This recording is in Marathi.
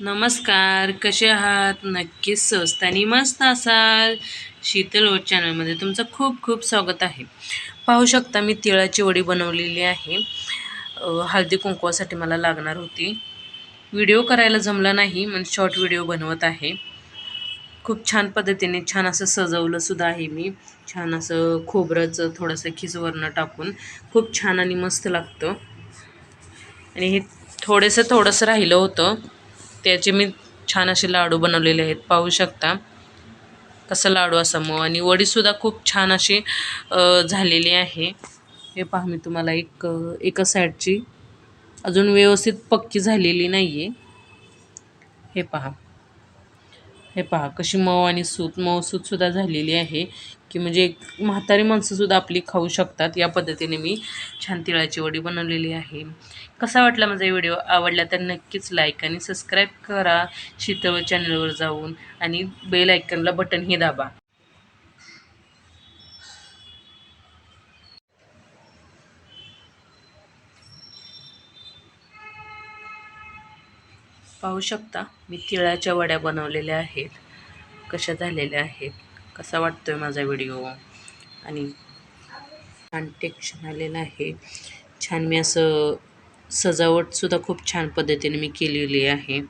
नमस्कार कसे आहात? नक्कीच स्वस्त आणि मस्त असाल. शीतल ओट चॅनलमध्ये तुमचं खूप खूप स्वागत आहे. पाहू शकता मी तिळाची वडी बनवलेली आहे. हळदी कुंकवासाठी मला लागणार होती. व्हिडिओ करायला जमला नाही म्हणजे शॉर्ट व्हिडिओ बनवत आहे. खूप छान पद्धतीने छान असं सजवलं सुद्धा आहे मी. छान असं खोबरंचं थोडंसं खिसवरनं टाकून खूप छान आणि मस्त लागतं. आणि हे थोडंसं थोडंसं राहिलं होतं. त्याचे मी छान असे लाडू बनवलेले आहेत. पाहू शकता कसं लाडू असा मग आणि वडीसुद्धा खूप छान अशी झालेली आहे. हे पहा मी तुम्हाला एक एका साईडची अजून व्यवस्थित पक्की झालेली नाही आहे हे पहा. हे पहा कशी मऊ आणि सूत मऊ सूतसुद्धा झालेली आहे. की म्हणजे एक म्हातारी माणसंसुद्धा आपली खाऊ शकतात. या पद्धतीने मी छान तिळाची वडी बनवलेली आहे. कसा वाटला माझा व्हिडिओ? आवडला तर नक्कीच लाईक आणि सबस्क्राईब करा. शीतळ चॅनलवर जाऊन आणि बेल आयकनला बटनही दाबा. पाहू शकता मी तिळाच्या वड्या बनवलेल्या आहेत. कशा झालेल्या आहेत? कसा आहे माझा व्हिडिओ आणि छान टेक्शन आलेलं आहे. छान मी असं सजावटसुद्धा खूप छान पद्धतीने मी केलेली आहे.